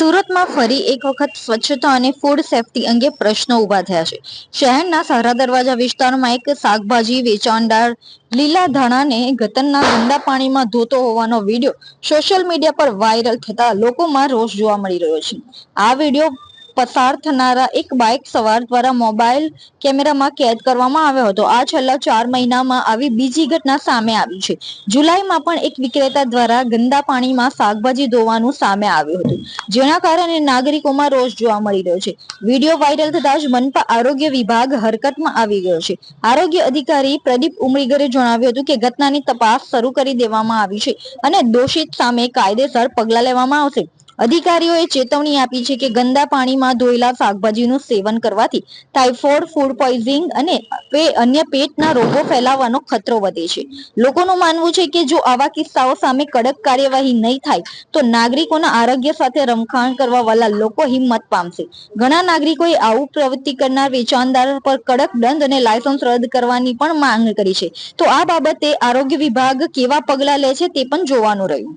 સુરતમાં ફરી એક વખત સ્વચ્છતા અને ફૂડ સેફટી અંગે પ્રશ્નો ઊભા થયા છે. શહેરના સારા દરવાજા વિસ્તારમાં એક શાકભાજી વેચાણદાર લીલા ધાણાને ગતનના ગંદા પાણીમાં ધોતો હોવાનો વીડિયો સોશિયલ મીડિયા પર વાયરલ થતા લોકોમાં રોષ જોવા મળી રહ્યો છે. આ વીડિયો પસાર થનારા એક બાઇક સવાર દ્વારા મોબાઈલ કેમેરામાં કેદ કરવામાં આવ્યો હતો. આ છેલ્લા ચાર મહિનામાં આવી બીજી ઘટના સામે આવી છે. જુલાઈમાં પણ એક વિક્રેતા દ્વારા ગંદા પાણીમાં શાકભાજી ધોવાનું સામે આવ્યું હતું. જેના કારણે નાગરિકોમાં રોષ જોવા મળી રહ્યો છે. વીડિયો વાયરલ થતા જ મનપા આરોગ્ય વિભાગ હરકતમાં આવી ગયો છે. આરોગ્ય અધિકારી પ્રદીપ ઉમરીગરે જણાવ્યું હતું કે ઘટનાની તપાસ શરૂ કરી દેવામાં આવી છે અને દોષિત સામે કાયદેસર પગલાં લેવામાં આવશે. અધિકારીઓએ ચેતવણી આપી છે કે ગંદા પાણીમાં ધોયેલા શાકભાજીનું સેવન કરવાથી ટાઇફોઇડ ફૂડ પોઈઝિંગ અને અન્ય પેટના રોગો ફેલાવાનો ખતરો વધે છે. લોકોનું માનવું છે કે જો આવા કિસ્સાઓ સામે કડક કાર્યવાહી નહીં થાય, તો નાગરિકોના આરોગ્ય સાથે રમખાણ કરવા વાળા લોકો હિંમત પામશે. ઘણા નાગરિકોએ આવું પ્રવૃત્તિ કરનાર વેચાણદાર પર કડક દંડ અને લાયસન્સ રદ કરવાની પણ માંગ કરી છે. તો આ બાબતે આરોગ્ય વિભાગ કેવા પગલાં લે છે તે પણ જોવાનું રહ્યું.